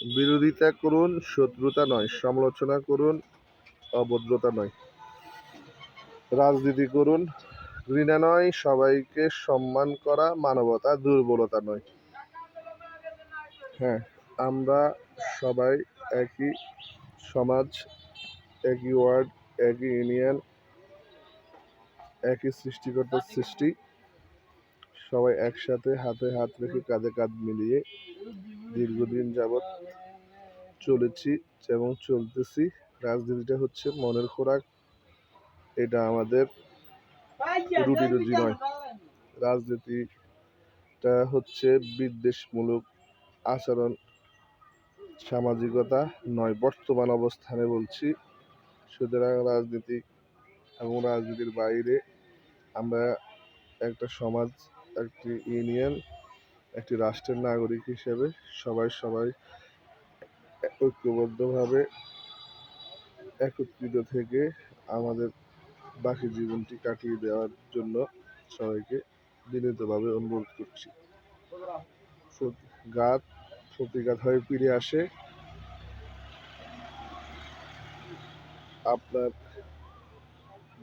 বিরোধিতা করুন, শত্রুতা নয়, সমালোচনা করুন, অভদ্রতা নয়। রাজনীতি করুন, ঘৃণা নয়, সবাইকে সম্মান করা, মানবতা দুর্বলতা নয়। হ্যাঁ আমরা সবাই একই সমাজ, একই ওয়ার্ড, একই ইউনিয়ন, একই সৃষ্টিকর্তার সৃষ্টি। সবাই একসাথে হাতে হাত রেখে কাঁধে কাঁধ মিলিয়ে দীর্ঘদিন যাবৎ চলেছি এবং চলতেছি। রাজনীতিটা হচ্ছে মনের খোরাক। এটা আমাদের রুটি রুজি নয়। রাজনীতিটা হচ্ছে বিদ্বেষমূলক আচরণ। সামাজিকতা নয়, বর্তমান অবস্থানে বলছি। সুতরাং রাজনীতি এবং রাজনীতির বাইরে আমরা একটা সমাজ, একটি ইউনিয়ন, একটি রাষ্ট্রের নাগরিক হিসেবে সবাই সবাই ঐক্যবদ্ধভাবে একত্রিত থেকে আমাদের বাকি জীবনটি কাটিয়ে দেওয়ার জন্য সবাইকে বিনীতভাবে অনুরোধ করছি। গাত প্রতিঘাত হয়ে ফিরে আসে। আপনার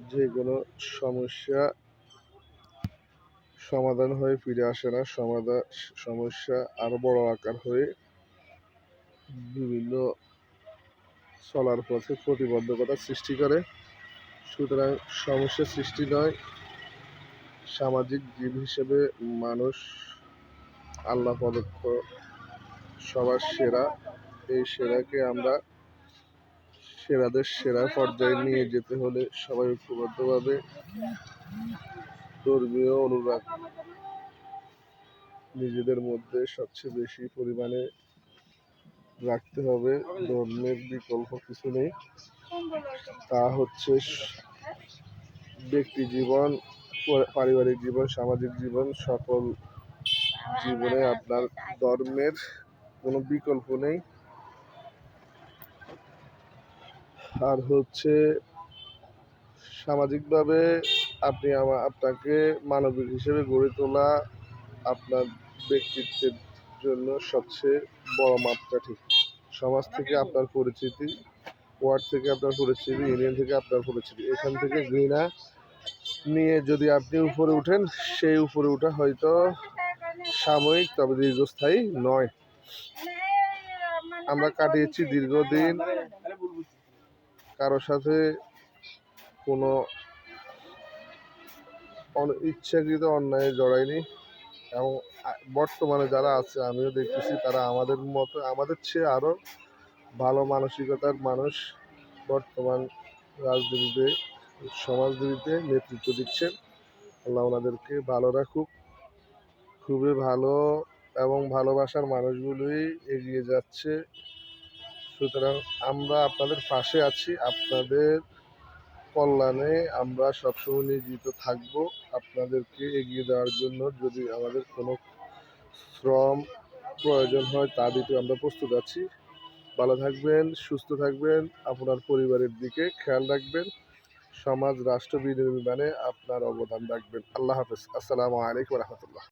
যে কোনো সমস্যা সমাধান হয়ে ফিরে আসে না। সমাধান সমস্যা আরও বড় আকার হয়ে বিভিন্ন চলার পথে প্রতিবন্ধকতা সৃষ্টি করে। সুতরাং সমস্যা সৃষ্টি নয়। সামাজিক জীব হিসেবে মানুষ আল্লাহ প্রদত্ত সবার সেরা। এই সেরাকে আমরা সেরাদের সেরা পর্যায়ে নিয়ে যেতে হলে সবাই ঐক্যবদ্ধভাবে ধর্মীয় অনুরাগ নিজেদের মধ্যে সবচেয়ে বেশি পরিমাণে রাখতে হবে, ধর্মের বিকল্প কিছু নেই। তা হচ্ছে ব্যক্তি জীবন পারিবারিক জীবন, সামাজিক জীবন, সকল জীবনে আপনার ধর্মের কোনো বিকল্প নেই। আর হচ্ছে সামাজিকভাবে আপনি আমার আপনাকে মানবিক হিসেবে গড়ে তোলা আপনার ব্যক্তিত্বের জন্য সবচেয়ে বড় মাপকাঠি। সমাজ থেকে আপনার পরিচিতি, ওয়ার্ড থেকে আপনার পরিচিতি, ইউনিয়ন থেকে আপনার পরিচিতি। এখান থেকে ঘৃণা নিয়ে যদি আপনি উপরে উঠেন, সেই উপরে ওঠা হয়তো সাময়িক, তবে দীর্ঘস্থায়ী নয়। আমরা কাটিয়েছি দীর্ঘদিন। কারোর সাথে কোনো ইচ্ছাকৃত অন্যায় জড়ায়নি। এবং বর্তমানে যারা আছে আমিও দেখতেছি তারা আমাদের মতো, আমাদের চেয়ে আরও ভালো মানসিকতার মানুষ বর্তমান রাজনীতিতে, সমাজনীতিতে নেতৃত্ব দিচ্ছেন। আল্লাহ ওনাদেরকে ভালো রাখুক। খুবই ভালো এবং ভালোবাসার মানুষগুলোই এগিয়ে যাচ্ছে। সুতরাং আমরা আপনাদের পাশে আছি। আপনাদের কল্যাণে আমরা সবসময় নিয়োজিত থাকব। আপনাদেরকে এগিয়ে দেওয়ার জন্য যদি আমাদের কোনো শ্রম প্রয়োজন হয়, তা দিতে আমরা প্রস্তুত আছি। ভালো থাকবেন, সুস্থ থাকবেন, আপনার পরিবারের দিকে খেয়াল রাখবেন, সমাজ, রাষ্ট্র, বিনির্মাণে আপনার অবদান রাখবেন। আল্লাহ হাফেজ। আসসালামু আলাইকুম রহমতুল্লাহ।